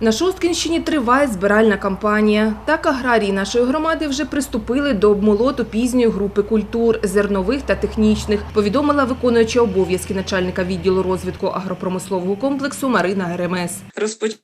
На Шосткинщині триває збиральна кампанія. Так аграрії нашої громади вже приступили до обмолоту пізньої групи культур зернових та технічних, повідомила виконуюча обов'язки начальника відділу розвитку агропромислового комплексу Марина Геремес. Розпочали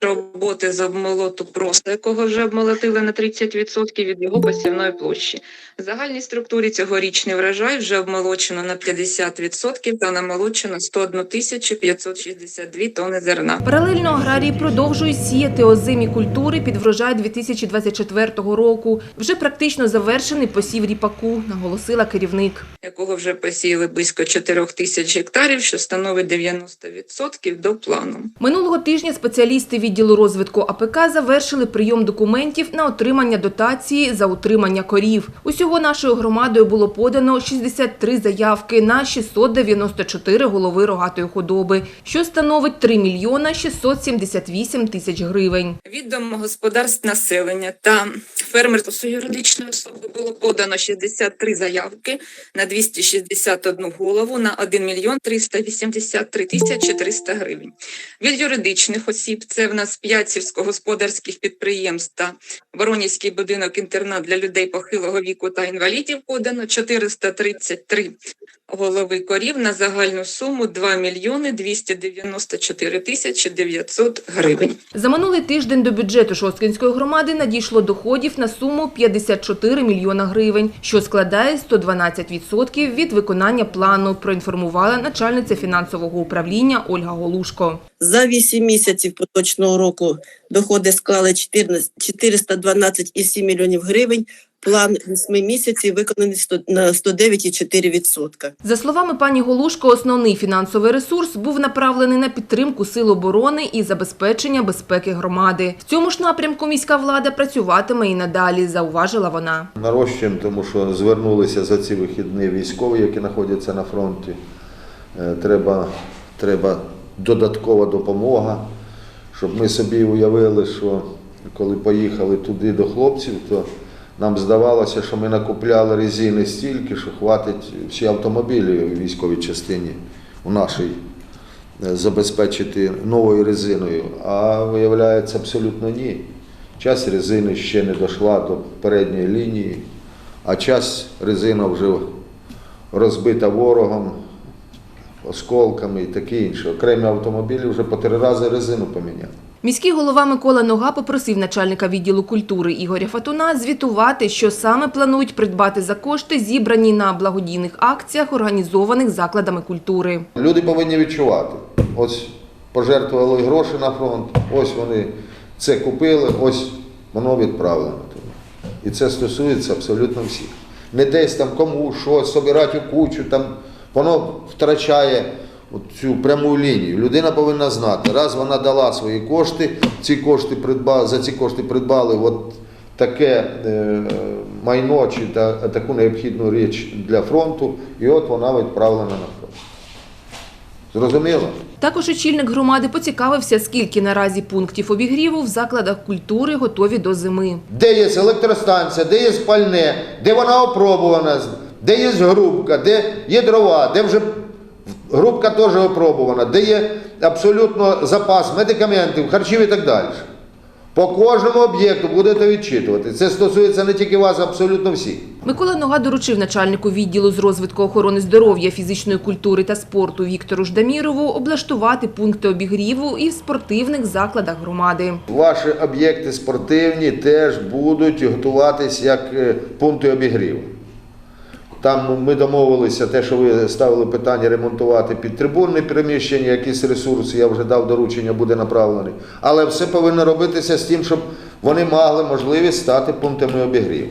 роботи з обмолоту проса, якого вже обмолотили на 30% від його посівної площі. В загальній структурі цьогорічний врожай вже обмолочено на 50% та намолочено 101 тисячу 562 тони зерна. Паралельно аграрії продовжують сіяти озимі культури під врожай 2024 року. Вже практично завершений посів ріпаку, наголосила керівник. якого вже посіяли близько 4 тисяч гектарів, що становить 90% до плану. Минулого тижня спеціалісти відділу розвитку АПК завершили прийом документів на отримання дотації за утримання корів. Усього нашою громадою було подано 63 заявки на 694 голови рогатої худоби, що становить 3 мільйона 678 тисяч гривень. Від домогосподарств населення та фермерства юридичної особи було подано 63 заявки на 261 голову на 1 мільйон 383 тисячі 300 гривень. Від юридичних осіб це в нас 5 сільськогосподарських підприємств та Воронівський будинок-інтернат для людей похилого віку та інвалідів подано 433 голови корів на загальну суму 2 мільйони 294 тисячі 900 гривень. За минулий тиждень до бюджету Шосткинської громади надійшло доходів на суму 54 мільйона гривень, що складає 112% від виконання плану, проінформувала начальниця фінансового управління Ольга Голушко. За 8 місяців поточного року доходи склали 14 412,7 мільйонів гривень. План 8 місяців виконаний 100 на 109,4%. За словами пані Голушко, основний фінансовий ресурс був направлений на підтримку сил оборони і забезпечення безпеки громади. В цьому ж напрямку міська влада працюватиме і надалі, зауважила вона. Нарощуємо, тому що звернулися за ці вихідні військові, які знаходяться на фронті. Е, Треба, треба додаткова допомога, щоб ми собі уявили, що коли поїхали туди до хлопців, то нам здавалося, що ми накупляли резини стільки, що хватить всі автомобілі у військовій частині у нашій е, забезпечити новою резиною. А виявляється абсолютно ні. Час резини ще не дійшла до передньої лінії, а час резина вже розбита ворогом, осколками і таке інше. Окремі автомобілі вже по три рази резину поміняли. Міський голова Микола Нога попросив начальника відділу культури Ігоря Фатуна звітувати, що саме планують придбати за кошти, зібрані на благодійних акціях, організованих закладами культури. Люди повинні відчувати. Ось пожертвували гроші на фронт, ось вони це купили, ось воно відправлено туди. І це стосується абсолютно всіх. Не десь там кому щось, собирати кучу, там воно втрачає от цю пряму лінію. Людина повинна знати, раз вона дала свої кошти, ці кошти придбали, за ці кошти придбали от таке е, майно чи та, таку необхідну річ для фронту, і от вона відправлена на фронт. Зрозуміло? Також очільник громади поцікавився, скільки наразі пунктів обігріву в закладах культури готові до зими. Де є електростанція, де є спальне, де вона опробувана, де є грубка, де є дрова, де вже грубка теж опробувана, де є абсолютно запас медикаментів, харчів і так далі. По кожному об'єкту будете відчитувати. Це стосується не тільки вас, а абсолютно всіх. Микола Нога доручив начальнику відділу з розвитку охорони здоров'я, фізичної культури та спорту Віктору Ждамірову облаштувати пункти обігріву і в спортивних закладах громади. Ваші об'єкти спортивні теж будуть готуватись як е, пункти обігріву. Там ми домовилися, те, що ви ставили питання ремонтувати під трибунне приміщення, якісь ресурси, я вже дав доручення, буде направлений. Але все повинно робитися з тим, щоб вони мали можливість стати пунктами обігріву.